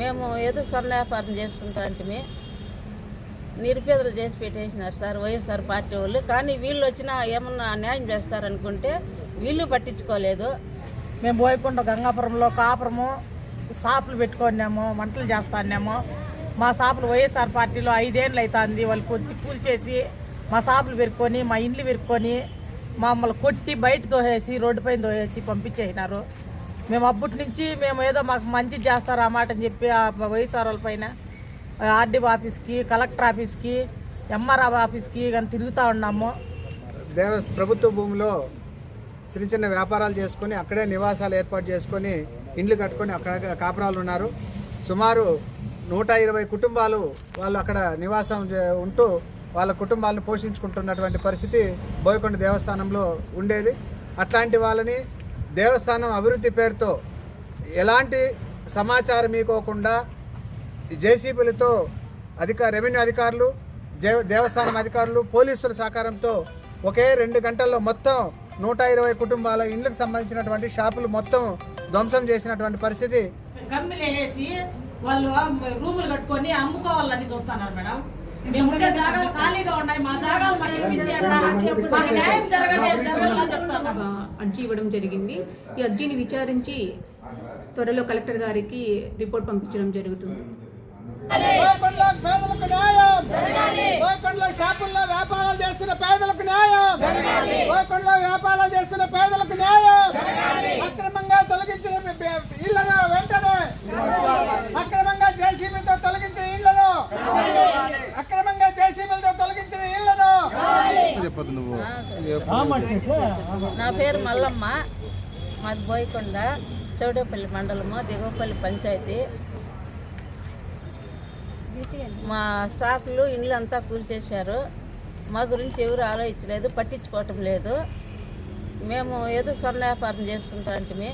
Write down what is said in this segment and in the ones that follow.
మేము ఏదో స్వర్ణ వ్యాపారం చేసుకుంటాంటిమి నిరుపేదలు చేసి పెట్టేసినారు సార్ వైఎస్ఆర్ పార్టీ వాళ్ళు. కానీ వీళ్ళు వచ్చినా ఏమన్నా న్యాయం చేస్తారనుకుంటే వీళ్ళు పట్టించుకోలేదు. మేము పోయకుండా గంగాపురంలో కాపురము షాపులు పెట్టుకున్నాము వంటలు చేస్తాన్నాము. మా షాపులు వైఎస్ఆర్ పార్టీలో ఐదేళ్ళు అవుతుంది వాళ్ళకి వచ్చి కూల్చేసి మా షాపులు పెరుక్కొని మా ఇండ్లు పెరుక్కొని మమ్మల్ని కొట్టి బయట దోహేసి రోడ్డు పైన దోహేసి పంపించేసినారు. మేము అప్పటి నుంచి మేము ఏదో మాకు మంచి చేస్తారు ఆ మాట అని చెప్పి ఆ వైఎస్ఆర్ వాళ్ళ పైన ఆర్డీఓ ఆఫీస్కి కలెక్టర్ ఆఫీస్కి ఎంఆర్ఆర్ ఆఫీస్కి కానీ తిరుగుతూ ఉన్నాము. దేవస్ ప్రభుత్వ భూమిలో చిన్న చిన్న వ్యాపారాలు చేసుకొని అక్కడే నివాసాలు ఏర్పాటు చేసుకొని ఇండ్లు కట్టుకొని అక్కడ కాపురాలు ఉన్నారు. సుమారు నూట ఇరవై కుటుంబాలు వాళ్ళు అక్కడ నివాసం ఉంటూ వాళ్ళ కుటుంబాలను పోషించుకుంటున్నటువంటి పరిస్థితి బోయకొండ దేవస్థానంలో ఉండేది. అట్లాంటి వాళ్ళని దేవస్థానం అభివృద్ధి పేరుతో ఎలాంటి సమాచారం ఇవ్వకుండా జేసీబీలతో అధిక రెవెన్యూ అధికారులు దేవస్థానం అధికారులు పోలీసుల సహకారంతో ఒకే రెండు గంటల్లో మొత్తం నూట ఇరవై కుటుంబాల ఇండ్లకు సంబంధించినటువంటి షాపులు మొత్తం ధ్వంసం చేసినటువంటి పరిస్థితి. వాళ్ళు రూములు కట్టుకొని అమ్ముకోవాలని చూస్తున్నారు మేడం. మేము ఉండే జాగాలు ఖాళీగా ఉన్నాయి మా జాగాలు మాకు ఇప్పించారా? మాకు న్యాయం జరగలే జరగాలని చెప్తున్నాము ఆ, అర్జీ ఇవ్వడం జరిగింది. ఈ అర్జీని విచారించి త్వరలో కలెక్టర్ గారికి రిపోర్ట్ పంపించడం జరుగుతుంది. షాపుల్లో వ్యాపారాలు చేస్తున్న పేదలకు న్యాయం. బోయకొండలో వ్యాపారాలు చేస్తున్న పేదలకు న్యాయం. అక్రమంగా తొలగించిన ఇళ్ళను వెంటనే అక్రమంగా జేసీబీతో తొలగించిన ఇళ్ళను ఇళ్ళను నా పేరు మల్లమ్మ. మాది బోయకొండ చౌడేపల్లి మండలము దిగువపల్లి పంచాయతీ. మా షాపులు ఇండ్లు అంతా కూల్చేశారు మా గురించి ఎవరు ఆలోచించలేదు పట్టించుకోవటం లేదు. మేము ఏదో స్వర్ణ వ్యాపారం చేసుకుంటా అంటే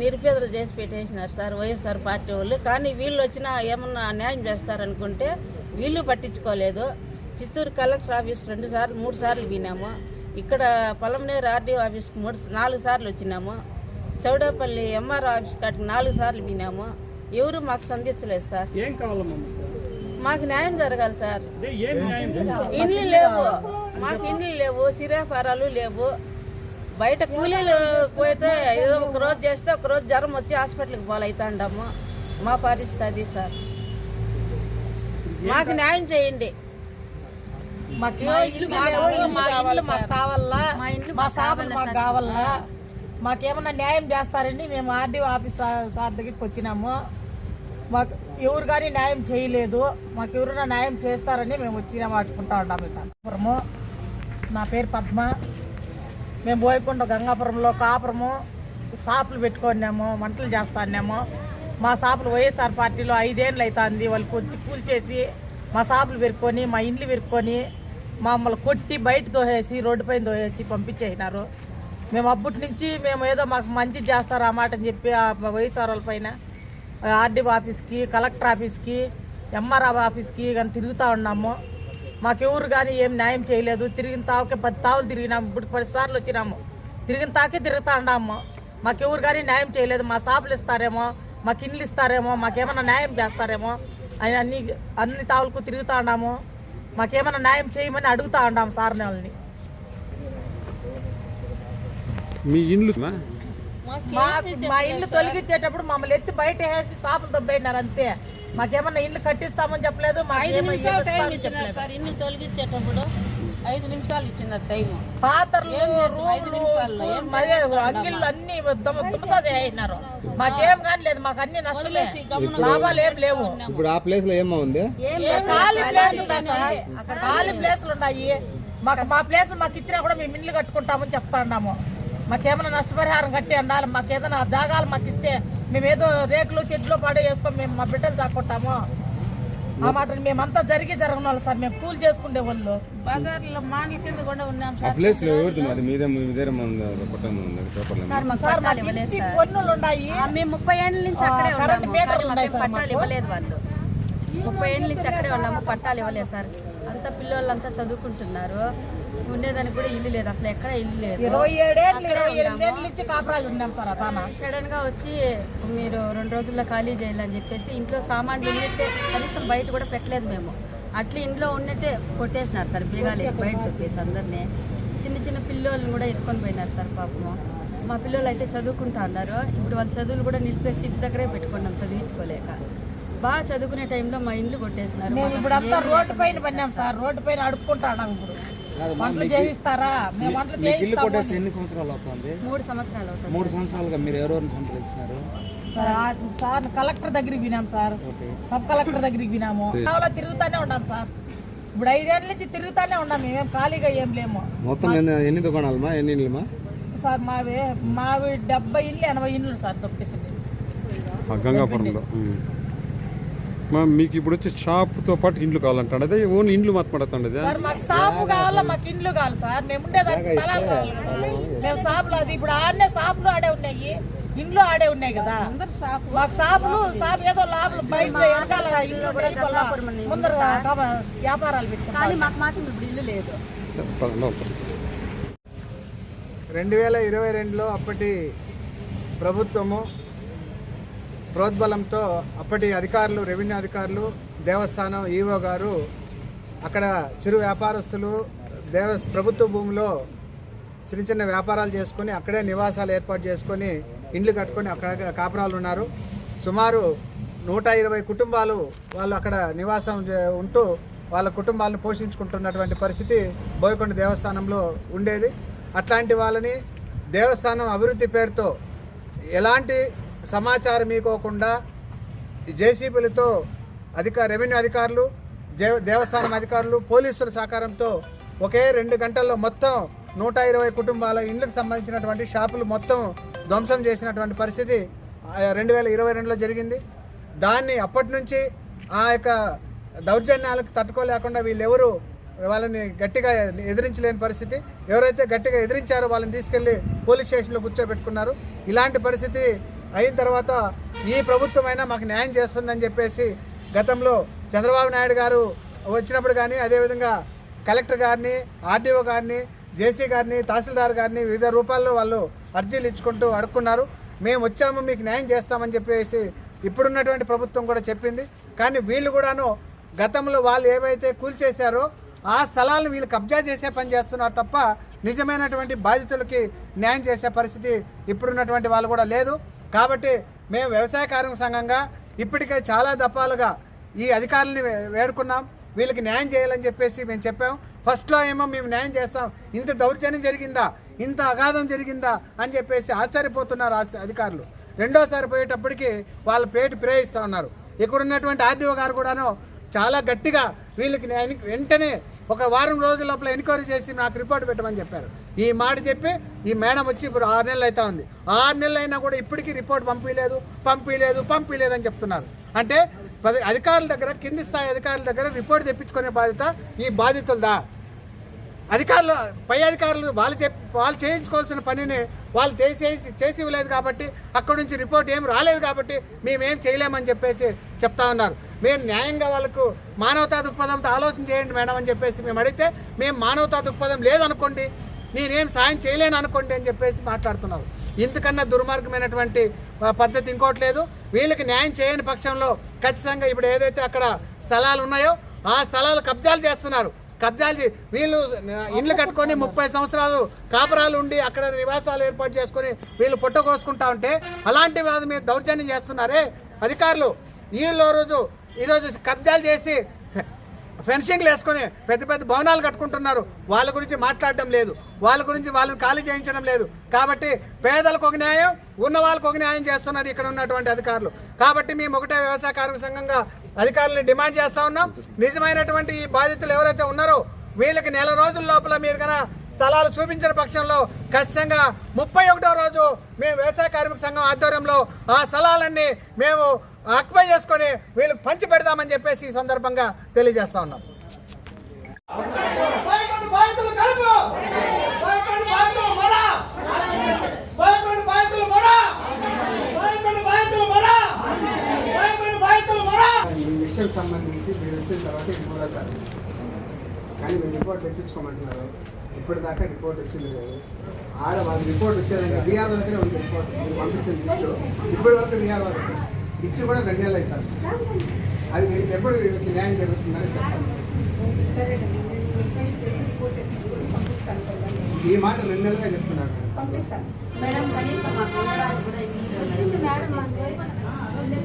నిరుపేదలు చేసి పెట్టేసినారు సార్ వైఎస్ఆర్ పార్టీ వాళ్ళు. కానీ వీళ్ళు వచ్చినా ఏమన్నా న్యాయం చేస్తారనుకుంటే వీళ్ళు పట్టించుకోలేదు. చిత్తూరు కలెక్టర్ ఆఫీస్కి రెండు సార్లు మూడు సార్లు వినాము ఇక్కడ పొలంనేరు ఆర్డీఓ ఆఫీస్కి మూడు నాలుగు సార్లు వచ్చినాము. చౌడేపల్లి ఎంఆర్ఓ ఆఫీస్ కాటికి నాలుగు సార్లు వినాము ఎవరు మాకు సంధించలేదు సార్. ఏం కావాలమ్మా మీకు? న్యాయం జరగాలి సార్? ఇండ్లు లేవు. మాకు ఇండ్లు లేవు సిరాఫారాలు లేవు. బయట కూలీలు పోతే ఏదో ఒక రోజు చేస్తే ఒక రోజు జ్వరం వచ్చి హాస్పిటల్కి పోలవుతాండాము. మా పరిస్థితి అది సార్. మాకు న్యాయం చేయండి. మాకు మా ఇల్లు మాకు కావాలి, మా మాకు. కావాలా? మాకేమన్నా న్యాయం చేస్తారని మేము ఆర్డీఓ ఆఫీస్ సార్ దగ్గరికి వచ్చినాము మాకు ఎవరు కానీ న్యాయం చేయలేదు. మాకు ఎవరైనా న్యాయం చేస్తారని మేము వచ్చి మాట్లాడుకుంటా ఉన్నాము గంగాపురము నా పేరు పద్మ. మేము పోయకుండా గంగాపురంలో కాపురము. షాపులు పెట్టుకున్నాము వంటలు చేస్తాన్నాము. మా షాపులు వైఎస్ఆర్ పార్టీలో ఐదేళ్ళు అవుతుంది వాళ్ళకి వచ్చి కూల్చేసి మా షాపులు పెరుక్కొని మా ఇండ్లు పెరుక్కొని మమ్మల్ని కొట్టి బయట దోహేసి రోడ్డు పైన దోహేసి పంపించేసినారు. మేము అప్పటి నుంచి మేము ఏదో మాకు మంచి చేస్తారు ఆ మాట అని చెప్పి ఆ వయసు వాళ్ళ పైన ఆర్డీ ఆఫీస్కి కలెక్టర్ ఆఫీస్కి ఎంఆర్ఆర్ ఆఫీస్కి కానీ తిరుగుతూ ఉన్నాము. మాకెవరు కానీ ఏం న్యాయం చేయలేదు. తిరిగిన తావుకే పది తావులు తిరిగినాము. ఇప్పుడు పది సార్లు వచ్చినాము. తిరిగిన తాకే తిరుగుతూ ఉన్నాము. మాకెవరు కానీ న్యాయం చేయలేదు. మా షాపులు ఇస్తారేమో మాకు ఇండ్లు ఇస్తారేమో మాకేమైనా న్యాయం చేస్తారేమో అని అన్ని అన్ని తావులకు తిరుగుతూ ఉన్నాము. మాకేమైనా న్యాయం చేయమని అడుగుతూ ఉన్నాము సార్ని వాళ్ళని మీ ఇండ్లు మా? ఇల్లు తొలగించేటప్పుడు మమ్మల్ని ఎత్తి బయట వేసి షాపులు దొబ్బైనారు అంతే మాకేమన్నా ఇల్లు కట్టిస్తామని చెప్పలేదు ఐదు మాకేమో నిమిషాలు ఇల్లు టైం ఇస్తామని ఇచ్చినారు చెప్పలేదు. ఐదు నిమిషాలు ఇచ్చినారు టైం పాత్రలు? ఐదు నిమిషాల్లో? అంగిళ్ళు అన్ని చేయినారు మాకేం కానీ లేదు మాకు అన్ని లాభాలు ఏం లేవు. ఇప్పుడు ఆ ప్లేస్లో ఏమో ఉంది? ఖాళీ ప్లేస్లు ఉన్నాయి సార్? ఖాళీ ప్లేస్లు ఉన్నాయి. మాకు మా ప్లేస్ మాకు ఇచ్చినా కూడా మేము ఇల్లు కట్టుకుంటామని చెప్తా ఉన్నాము. మాకేమైనా నష్టపరిహారం కట్టి ఉండాలి మాకు ఏదైనా జాగాలు మాకు ఇస్తే మేము ఏదో రేకులు షెడ్లు పాడే వేసుకొని మేము మా బిడ్డలు దాక్కుంటాము. ఆ మేమంతా జరిగి జరగని వాళ్ళు సార్ మేము కూల్ చేసుకునే వాళ్ళు. బజార్లో మాని కింద కూడా ఉన్నాం ఆ సార్ ప్లేస్లో ఎవరిది మరి మీదే ఉంది? సార్ మాకు సార్ పట్టాలు మాకు ఇవ్వలేదు ఇంటి సార్. పన్నులు ఉన్నాయి. ఆ, మేము ముప్పై ఏళ్ళ నుంచి అక్కడే ఆ, కరెంట్ ఉన్నాము. మీటర్లు కానీ ఉన్నాయి మాకేం సార్ పట్టాలు మాకు. ఇవ్వలేదు వాళ్ళు. ముప్పై ఏళ్ళ నుంచి అక్కడే ఉన్నాము పట్టాలు ఇవ్వలేదు సార్. అంతా పిల్లోళ్ళంతా చదువుకుంటున్నారు. ఉండేదానికి కూడా ఇల్లు లేదు. అసలు ఎక్కడ ఇల్లు లేదు. ఇరవై ఏడేళ్ళు ఇరవై ఎనిమిదేళ్ళ నుంచి కాపురాలు ఉన్నాం సడన్గా వచ్చి మీరు రెండు రోజుల్లో ఖాళీ చేయాలని చెప్పేసి ఇంట్లో సామాన్లు ఉన్నట్టే కనీసం బయట కూడా పెట్టలేదు మేము. అట్లా ఇంట్లో ఉన్నట్టే కొట్టేసినారు సార్ బీగాలు బయట తొక్కేసి అందరినీ. చిన్న చిన్న పిల్లోళ్ళని కూడా ఎత్తుకొని పోయినారు సార్ పాపము. మా పిల్లలు అయితే చదువుకుంటా ఉన్నారు. ఇప్పుడు వాళ్ళ చదువులు కూడా నిలిపేసి ఇంటి దగ్గరే పెట్టుకున్నాం చదివించుకోలేక బాగా చదువుకునే టైంలో మా ఇండ్లు కొట్టేసినారు. మేము ఇప్పుడు అంతా రోడ్డు పైన పడినాం సార్. రోడ్డు పైన అడుక్కుంటాం ఇప్పుడు. వంటలు చేయిస్తారా? మేము వంటలు చేయిస్తాము. ఎన్ని సంవత్సరాలు అవుతుంది? మూడు సంవత్సరాలు అవుతుంది. మూడు సంవత్సరాలుగా మీరు ఎవరెవరిని సంప్రదించినారు? సార్ సార్ కలెక్టర్ దగ్గరికి వినాం సార్. సబ్ కలెక్టర్ దగ్గరికి వినాము కావాలా తిరుగుతానే ఉన్నాం సార్. ఇప్పుడు ఐదేళ్ళ నుంచి తిరుగుతానే ఉన్నాం. మేమేం ఖాళీగా ఏం లేము. మొత్తం ఎన్ని దుకాణాలమ్మా? ఎన్ని ఇళ్ళమా సార్ మావి మావి డెబ్బై ఇల్లు ఎనభై ఇల్లు సార్ తొక్కేసింది. గంగాపురంలో. మీకు ఇప్పుడు వచ్చి షాప్తో పాటు ఇండ్లు కావాలంటాడు. అదే ఓన్ ఇండ్లు మాత్రం పడుతుండేది సార్ మాకు సాపు కావాలా మాకు ఇండ్లు కావాలి సార్. మేము ఉండేదానికి స్థలాలు కావాలి మేము సాపులు అది ఇప్పుడు ఆడనే సాపులు ఆడే ఉన్నాయి. ఇండ్లు ఆడే ఉన్నాయి కదా. అందరు షాపు. మాకు సాపులు సాపు ఏదో లోపల బయట వెనకాల ఇల్లు వెళ్ళిపోలా. ముందర కావ- వ్యాపారాలు కానీ పెట్టుకుంటాం మాకు మాత్రం ఇప్పుడు ఇల్లు లేదు. రెండు వేల ఇరవై రెండులో అప్పటి ప్రభుత్వము ప్రోద్బలంతో అప్పటి అధికారులు రెవెన్యూ అధికారులు దేవస్థానం ఈవో గారు అక్కడ చిరు వ్యాపారస్తులు దేవ ప్రభుత్వ భూమిలో చిన్న చిన్న వ్యాపారాలు చేసుకొని అక్కడే నివాసాలు ఏర్పాటు చేసుకొని ఇండ్లు కట్టుకొని అక్కడ కాపురాలు ఉన్నారు. సుమారు నూట ఇరవై కుటుంబాలు వాళ్ళు అక్కడ నివాసం ఉంటూ వాళ్ళ కుటుంబాలను పోషించుకుంటున్నటువంటి పరిస్థితి బోయకొండ దేవస్థానంలో ఉండేది. అట్లాంటి వాళ్ళని దేవస్థానం అభివృద్ధి పేరుతో ఎలాంటి సమాచారం ఇవ్వకుండా జేసీబీలతో అధిక రెవెన్యూ అధికారులు దేవస్థానం అధికారులు పోలీసుల సహకారంతో ఒకే రెండు గంటల్లో మొత్తం నూట ఇరవై కుటుంబాల ఇండ్లకు సంబంధించినటువంటి షాపులు మొత్తం ధ్వంసం చేసినటువంటి పరిస్థితి రెండు వేల ఇరవై రెండులో జరిగింది. దాన్ని అప్పటి నుంచి ఆ యొక్క దౌర్జన్యాలకు తట్టుకోలేకుండా వీళ్ళెవరు వాళ్ళని గట్టిగా ఎదిరించలేని పరిస్థితి. ఎవరైతే గట్టిగా ఎదిరించారో వాళ్ళని తీసుకెళ్ళి పోలీస్ స్టేషన్లో కూర్చోబెట్టుకున్నారు. ఇలాంటి పరిస్థితి అయిన తర్వాత ఈ ప్రభుత్వమైనా మాకు న్యాయం చేస్తుందని చెప్పేసి గతంలో చంద్రబాబు నాయుడు గారు వచ్చినప్పుడు కానీ అదేవిధంగా కలెక్టర్ గారిని ఆర్డీఓ గారిని జేసీ గారిని తహసీల్దార్ గారిని వివిధ రూపాల్లో వాళ్ళు అర్జీలు ఇచ్చుకుంటూ అడుక్కున్నారు. మేము వచ్చాము మీకు న్యాయం చేస్తామని చెప్పేసి ఇప్పుడున్నటువంటి ప్రభుత్వం కూడా చెప్పింది. కానీ వీళ్ళు కూడాను గతంలో వాళ్ళు ఏవైతే కూల్చేశారో ఆ స్థలాలను వీళ్ళు కబ్జా చేసే పని చేస్తున్నారు తప్ప నిజమైనటువంటి బాధితులకి న్యాయం చేసే పరిస్థితి ఇప్పుడున్నటువంటి వాళ్ళు కూడా లేదు. కాబట్టి మేము వ్యవసాయ కార్మిక సంఘంగా ఇప్పటికే చాలా దఫాలుగా ఈ అధికారులని వేడుకున్నాం. వీళ్ళకి న్యాయం చేయాలని చెప్పేసి మేము చెప్పాం. ఫస్ట్లో ఏమో మేము న్యాయం చేస్తాం. ఇంత దౌర్జన్యం జరిగిందా? ఇంత అగాధం జరిగిందా? అని చెప్పేసి ఆశ్చర్యపోతున్నారు అధికారులు. రెండోసారి పోయేటప్పటికి వాళ్ళ పేటు ప్రేయిస్తూ ఉన్నారు. ఇక్కడ ఉన్నటువంటి ఆర్డీఓ గారు కూడాను చాలా గట్టిగా వీళ్ళకి నేను వెంటనే ఒక వారం రోజుల లోపల ఎంక్వైరీ చేసి నాకు రిపోర్ట్ పెట్టమని చెప్పారు. ఈ మాట చెప్పి ఈ మేడం వచ్చి ఇప్పుడు ఆరు నెలలు అవుతా ఉంది. ఆరు నెలలు అయినా కూడా ఇప్పటికీ రిపోర్ట్ పంపించలేదు పంపించలేదు పంపించలేదు అని చెప్తున్నారు. అంటే పది అధికారుల దగ్గర కింది స్థాయి అధికారుల దగ్గర రిపోర్ట్ తెప్పించుకునే బాధ్యత ఈ బాధితులదా? అధికారులు పై అధికారులు వాళ్ళు చెప్ వాళ్ళు చేయించుకోవాల్సిన పనిని వాళ్ళు చేసేసి చేసి ఇవ్వలేదు కాబట్టి అక్కడ నుంచి రిపోర్ట్ ఏం రాలేదు కాబట్టి మేమేం చేయలేమని చెప్పేసి చెప్తా ఉన్నారు. మేము న్యాయంగా వాళ్ళకు మానవతా దృక్పథంతో ఆలోచన చేయండి మేడం అని చెప్పేసి మేము అడిగితే మేము మానవతా దృక్పథం లేదనుకోండి నేనేం సాయం చేయలేను అనుకోండి అని చెప్పేసి మాట్లాడుతున్నారు. ఇంతకన్నా దుర్మార్గమైనటువంటి పద్ధతి ఇంకోటి లేదు. వీళ్ళకి న్యాయం చేయని పక్షంలో. ఖచ్చితంగా ఇప్పుడు ఏదైతే అక్కడ స్థలాలు ఉన్నాయో ఆ స్థలాలు కబ్జాలు చేస్తున్నారు. కబ్జాలు వీళ్ళు ఇండ్లు కట్టుకొని ముప్పై సంవత్సరాలు కాపురాలు ఉండి అక్కడ నివాసాలు ఏర్పాటు చేసుకొని వీళ్ళు పుట్ట కోసుకుంటా ఉంటే అలాంటి వాళ్ళ మీద దౌర్జన్యం చేస్తున్నారే అధికారులు. వీళ్ళు రోజు ఈరోజు కబ్జాలు చేసి ఫె- ఫెన్సింగ్లు వేసుకొని పెద్ద పెద్ద భవనాలు కట్టుకుంటున్నారు. వాళ్ళ గురించి మాట్లాడడం లేదు. వాళ్ళ గురించి వాళ్ళని ఖాళీ చేయించడం లేదు. కాబట్టి పేదలకు ఒక న్యాయం ఉన్న వాళ్ళకు ఒక న్యాయం చేస్తున్నారు ఇక్కడ ఉన్నటువంటి అధికారులు. కాబట్టి మేము ఒకటే వ్యవసాయ కార్మిక సంఘంగా అధికారులను డిమాండ్ చేస్తూ ఉన్నాం. నిజమైనటువంటి ఈ బాధితులు ఎవరైతే ఉన్నారో వీళ్ళకి నెల రోజుల లోపల మీరు కన్నా స్థలాలు చూపించిన పక్షంలో ఖచ్చితంగా ముప్పై ఒకటో రోజు మేము వ్యవసాయ కార్మిక సంఘం ఆధ్వర్యంలో ఆ స్థలాలన్నీ మేము ఆక్యుపై చేసుకొని వీళ్ళకి పంచి పెడదామని చెప్పేసి ఈ సందర్భంగా తెలియజేస్తా ఉన్నాం. ఈ విషయానికి సంబంధించి మీరు వచ్చిన తర్వాత ఇది కూడా సార్. కానీ మీరు రిపోర్ట్ తెప్పించుకోమంటున్నారు. ఇప్పటిదాకా రిపోర్ట్ వచ్చింది లేదు. ఆడ వాళ్ళకి రిపోర్ట్ వచ్చేదానికి డిఆర్ఓ దగ్గర ఉంది రిపోర్ట్. మీరు పంపించిన లిస్టు. ఇప్పటి వరకు ఇచ్చి కూడా రెండు నెలలు అవుతారు అది ఎప్పుడు వీళ్ళకి న్యాయం జరుగుతుందని చెప్పాలి ఈ మాట రెండు నెలలుగా చెప్తున్నాను మేడం కనీసం మాకు ఉండడానికి కూడా ఇల్లు లేదు.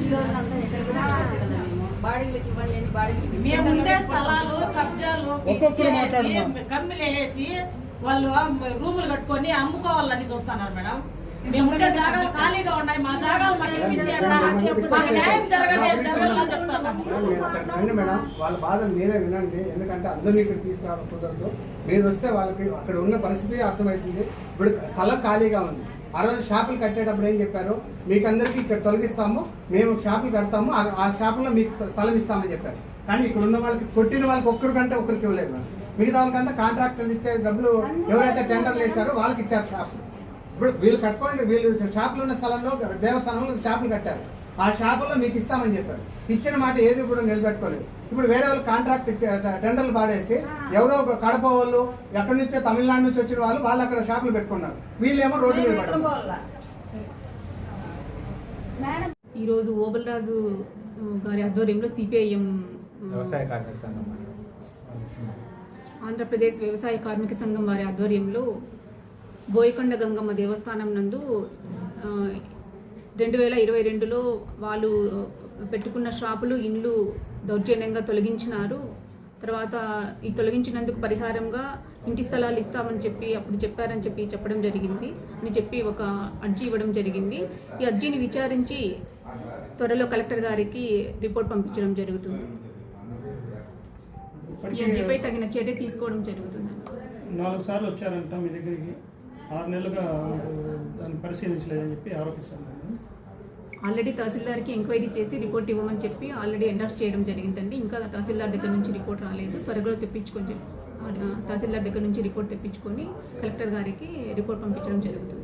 ఈ రోజులంతా ఎక్కడ కూడా ఉండలేదు మేము. బాడీలకు ఇవ్వండి అని బాడీలకు మేము ఉండే స్థలాలు కబ్జాలు ఇచ్చేసి, కమ్మిలు వేసి వాళ్ళు రూములు కట్టుకొని అమ్ముకోవాలని చూస్తున్నారు మేడం మేము ఉండే జాగాలు ఖాళీగా ఉన్నాయి. మా జాగాలు మాకు ఇప్పించారా? మాకు న్యాయం జరగలేదు. జరగాలని చెప్తున్నాము మేడం, రండి వాళ్ళ బాధను మీరే వినండి. ఎందుకంటే అందరినీ ఇక్కడ తీసుకురావడం కుదరదు. మీరు వస్తే వాళ్ళకి అక్కడ ఉన్న పరిస్థితి అర్థమవుతుంది. ఇప్పుడు స్థలం ఖాళీగా ఉంది. ఆ రోజు షాపులు కట్టేటప్పుడు ఏం చెప్పారు? మీకు అందరికీ ఇక్కడ తొలగిస్తాము. మేము షాపులు కడతాము. ఆ- షాపులో మీకు స్థలం ఇస్తామని చెప్పారు. కానీ ఇక్కడ ఉన్న వాళ్ళకి కొట్టిన వాళ్ళకి ఒక్కరికంటే ఒకరికి ఇవ్వలేదు. మేడం మిగతా వాళ్ళకంతా కాంట్రాక్టర్లు ఇచ్చే డబ్బులు ఎవరైతే టెండర్లు వేశారో వాళ్ళకి ఇచ్చారు షాపులు ఇప్పుడు వీళ్ళు కట్టుకోండి వీళ్ళు షాపులు ఉన్న స్థలంలో దేవస్థానంలో షాపులు కట్టారు. ఆ షాపుల్లో మీకు ఇస్తామని చెప్పారు. ఇచ్చిన మాట ఏది కూడా నిలబెట్టుకోలేదు. ఇప్పుడు వేరే వాళ్ళు కాంట్రాక్ట్ ఇచ్చే టెండర్లు పాడేసి ఎవరో ఒక కడప వాళ్ళు ఎక్కడి నుంచో తమిళనాడు నుంచి వచ్చిన వాళ్ళు వాళ్ళు అక్కడ షాపులు పెట్టుకున్నారు. వీళ్ళేమో రోడ్డు మీద పడ్డారు ఈరోజు ఓబల్రాజు గారి ఆధ్వర్యంలో సిపిఐఎం వ్యవసాయ కార్మిక సంఘం ఆంధ్రప్రదేశ్ వ్యవసాయ కార్మిక సంఘం వారి ఆధ్వర్యంలో బోయకొండ గంగమ్మ దేవస్థానం నందు రెండు వేల ఇరవై రెండులో వాళ్ళు పెట్టుకున్న షాపులు ఇండ్లు దౌర్జన్యంగా తొలగించినారు. తర్వాత ఈ తొలగించినందుకు పరిహారంగా ఇంటి స్థలాలు ఇస్తామని చెప్పి అప్పుడు చెప్పారని చెప్పి చెప్పడం జరిగింది. అని చెప్పి ఒక అర్జీ ఇవ్వడం జరిగింది. ఈ అర్జీని విచారించి త్వరలో కలెక్టర్ గారికి రిపోర్ట్ పంపించడం జరుగుతుంది. ఈ అర్జీపై తగిన చర్య తీసుకోవడం జరుగుతుంది. నాలుగు సార్లు వచ్చారంట మీ దగ్గరికి. ఆరు నెలలుగా దాన్ని పరిశీలించలేదని చెప్పి ఆరోపిస్తున్నారు ఆల్రెడీ తహసీల్దార్కి ఎంక్వైరీ చేసి రిపోర్ట్ ఇవ్వమని చెప్పి ఆల్రెడీ ఎండర్స్ చేయడం జరిగిందండి. ఇంకా తహసీల్దార్ దగ్గర నుంచి రిపోర్ట్ రాలేదు. త్వరగా తెప్పించుకొని తహసీల్దార్ దగ్గర నుంచి రిపోర్ట్ తెప్పించుకొని కలెక్టర్ గారికి రిపోర్ట్ పంపించడం జరుగుతుంది.